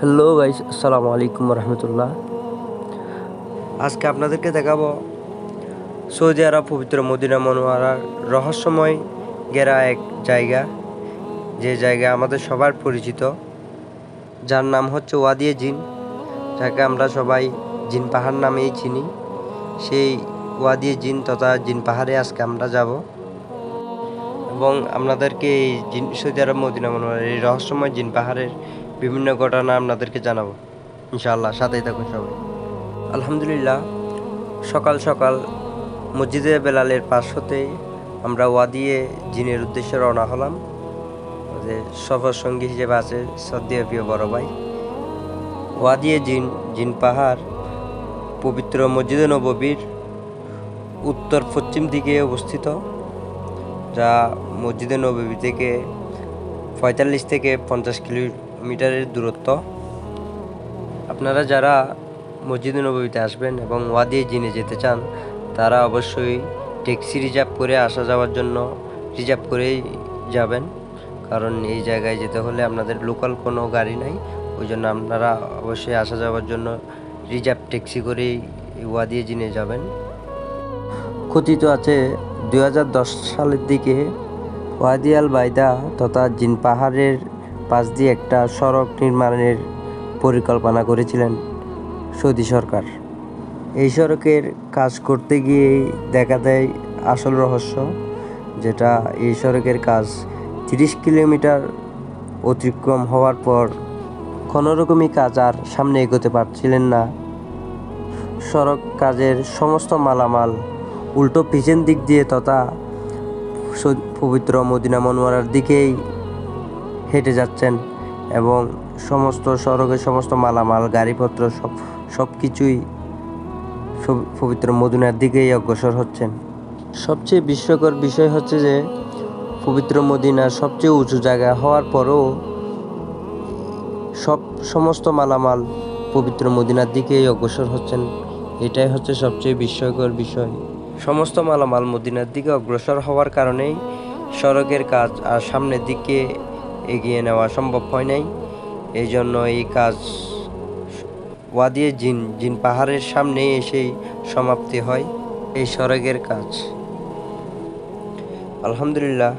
Hello guys আসসালামু আলাইকুম রহমতুল্লাহ আজকে আপনাদেরকে দেখাবো সৌদি আরব পবিত্র মদিনা মনোয়ারার রহস্যময় গেরা এক জায়গা। যে জায়গা আমাদের সবার পরিচিত। যার নাম হচ্ছে ওয়াদিয়ে জিন, যাকে আমরা সবাই জিন পাহাড় নামেই চিনি। সেই ওয়াদিয়ে জিন তথা জিন পাহাড়ে আজকে আমরা যাব। এবং আপনাদেরকে এই জিন সৌদি আরব মদিনা মনোয়ার এই রহস্যময় জিন পাহাড়ের বিভিন্ন ঘটনা আপনাদেরকে জানাব। ইনশাআল্লাহ, সাথেই থাকুন সবাই। আলহামদুলিল্লাহ, সকাল সকাল মসজিদে বেলালের পাশ হতে আমরা ওয়াদিয়ে জিনের উদ্দেশ্যে রওনা হলাম। যে সফর সঙ্গী হিসেবে আছে সদ্যীয় প্রিয় বড় ভাই। ওয়াদিয়ে জিন জিন পাহাড়, পবিত্র মসজিদে নববীর উত্তর পশ্চিম দিকে অবস্থিত, যা মসজিদে নবী থেকে পঁয়তাল্লিশ থেকে পঞ্চাশ কিলোমিটারের দূরত্ব। আপনারা যারা মসজিদ নবীতে আসবেন এবং ওয়াদিয়ে জিনে যেতে চান, তারা অবশ্যই ট্যাক্সি রিজার্ভ করে আসা যাওয়ার জন্য রিজার্ভ করেই যাবেন। কারণ এই জায়গায় যেতে হলে আপনাদের লোকাল কোনো গাড়ি নাই, ওই জন্য আপনারা অবশ্যই আসা যাওয়ার জন্য রিজার্ভ ট্যাক্সি করেই ওয়াদিয়ে জিনে যাবেন। কথিত আছে দু হাজার দশ সালের দিকে ওয়াদিয়াল বাইদা তথা জিন পাহাড়ের পাশ দিয়ে একটা সড়ক নির্মাণের পরিকল্পনা করেছিলেন সৌদি সরকার। এই সড়কের কাজ করতে গিয়েই দেখা দেয় আসল রহস্য, যেটা এই সড়কের কাজ তিরিশ কিলোমিটার অতিক্রম হওয়ার পর কোনো রকমই কাজ আর সামনে এগোতে পারছিলেন না। সড়ক কাজের সমস্ত মালামাল উল্টো পিছন দিক দিয়ে তথা পবিত্র মদিনা মনোয়ারার দিকেই হেঁটে যাচ্ছেন এবং সমস্ত সড়কের সমস্ত মালামাল, গাড়িপত্র সব সব কিছুই পবিত্র মদিনার দিকেই অগ্রসর হচ্ছেন। সবচেয়ে বিস্ময়কর বিষয় হচ্ছে যে, পবিত্র মদিনার সবচেয়ে উঁচু জায়গা হওয়ার পরও সব, সমস্ত মালামাল পবিত্র মদিনার দিকেই অগ্রসর হচ্ছেন। এটাই হচ্ছে সবচেয়ে বিস্ময়কর বিষয়। সমস্ত মালামাল মদিনার দিকে অগ্রসর হওয়ার কারণেই সড়কের কাজ আর সামনের দিকে এগিয়ে নেওয়া সম্ভব হয় নাই। এই জন্য এই কাজ ওয়াদিয়ে জিন জিন পাহাড়ের সামনে এসেই সমাপ্তি হয় এই সড়কের কাজ। আলহামদুলিল্লাহ,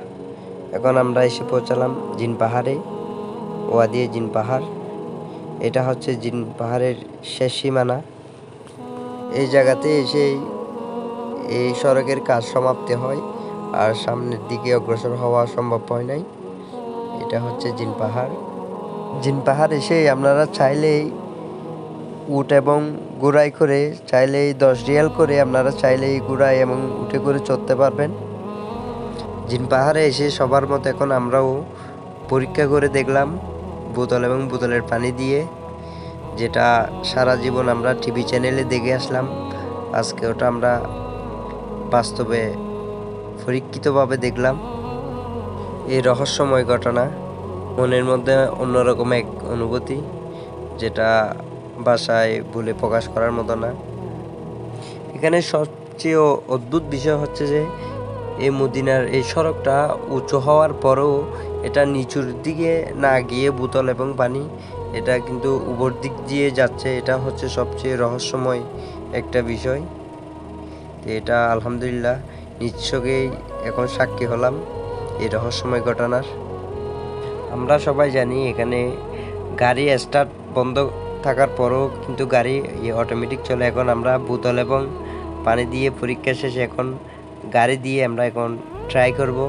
এখন আমরা এসে পৌঁছালাম জিন পাহাড়ে ওয়াদিয়ে জিন পাহাড়। এটা হচ্ছে জিন পাহাড়ের শেষ সীমানা। এই জায়গাতে এসেই এই সড়কের কাজ সমাপ্তি হয়, আর সামনের দিকে অগ্রসর হওয়া সম্ভব হয় নাই। এটা হচ্ছে জিন পাহাড়। জিন পাহাড় এসে আপনারা চাইলেই উট এবং গুড়াই করে চাইলেই দশ রিয়াল করে আপনারা চাইলেই গুড়াই এবং উঠে করে চড়তে পারবেন। জিন পাহাড়ে এসে সবার মতো এখন আমরাও পরীক্ষা করে দেখলাম বোতল এবং বোতলের পানি দিয়ে, যেটা সারা জীবন আমরা টিভি চ্যানেলে দেখে আসলাম। আজকে ওটা আমরা বাস্তবে পরীক্ষিতভাবে দেখলাম। এই রহস্যময় ঘটনা মনের মধ্যে অন্যরকম এক অনুভূতি, যেটা বাসায় বলে প্রকাশ করার মতো না। এখানে সবচেয়ে অদ্ভুত বিষয় হচ্ছে যে, এই মদিনার এই সড়কটা উঁচু হওয়ার পরেও এটা নিচুর দিকে না গিয়ে বোতল এবং পানি, এটা কিন্তু উপর দিক দিয়ে যাচ্ছে, এটা হচ্ছে সবচেয়ে রহস্যময় একটা বিষয়। তো এটা আলহামদুলিল্লাহ নিশ্চয়ই এখন সাক্ষী হলাম। এই রহস্যময় ঘটনার। আমরা সবাই জানি এখানে গাড়ি স্টার্ট বন্ধ থাকার পরও কিন্তু গাড়ি অটোমেটিক চলে। এখন আমরা বোতল এবং পানি দিয়ে পরীক্ষা শেষে। এখন গাড়ি দিয়ে আমরা এখন ট্রাই করব,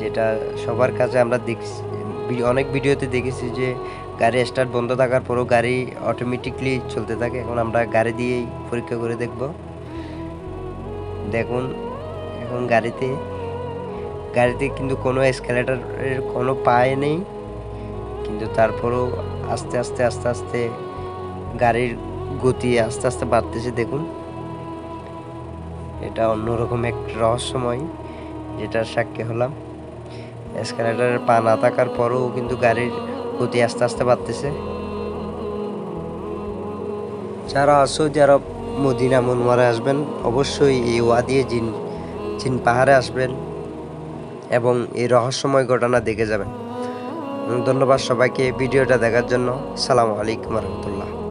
যেটা সবার কাছে আমরা দেখছি অনেক ভিডিওতে দেখেছি যে গাড়ি স্টার্ট বন্ধ থাকার পরও গাড়ি অটোমেটিকলি চলতে থাকে। এখন আমরা গাড়ি দিয়েই পরীক্ষা করে দেখব। দেখুন, এখন গাড়িতে গাড়িতে কিন্তু কোনো এসকেলেটারের কোনো পায়ে নেই। কিন্তু তারপরেও আস্তে আস্তে আস্তে আস্তে গাড়ির গতি আস্তে আস্তে বাড়তেছে, দেখুন। এটা অন্যরকম এক রহস্যময়, যেটার সাক্ষী হলাম। এসকেলেটারের পা না থাকার পরেও কিন্তু গাড়ির গতি আস্তে আস্তে বাড়তেছে। যারা সৌদি আরব মদিনা মনমারে আসবেন, অবশ্যই এই ওয়াদিয়ে জিন জিন পাহাড়ে আসবেন। এবং এই রহস্যময় ঘটনা দেখে যাবেন। ধন্যবাদ সবাইকে ভিডিওটা দেখার জন্য। সালামু আলাইকুম রহমতুল্লাহ।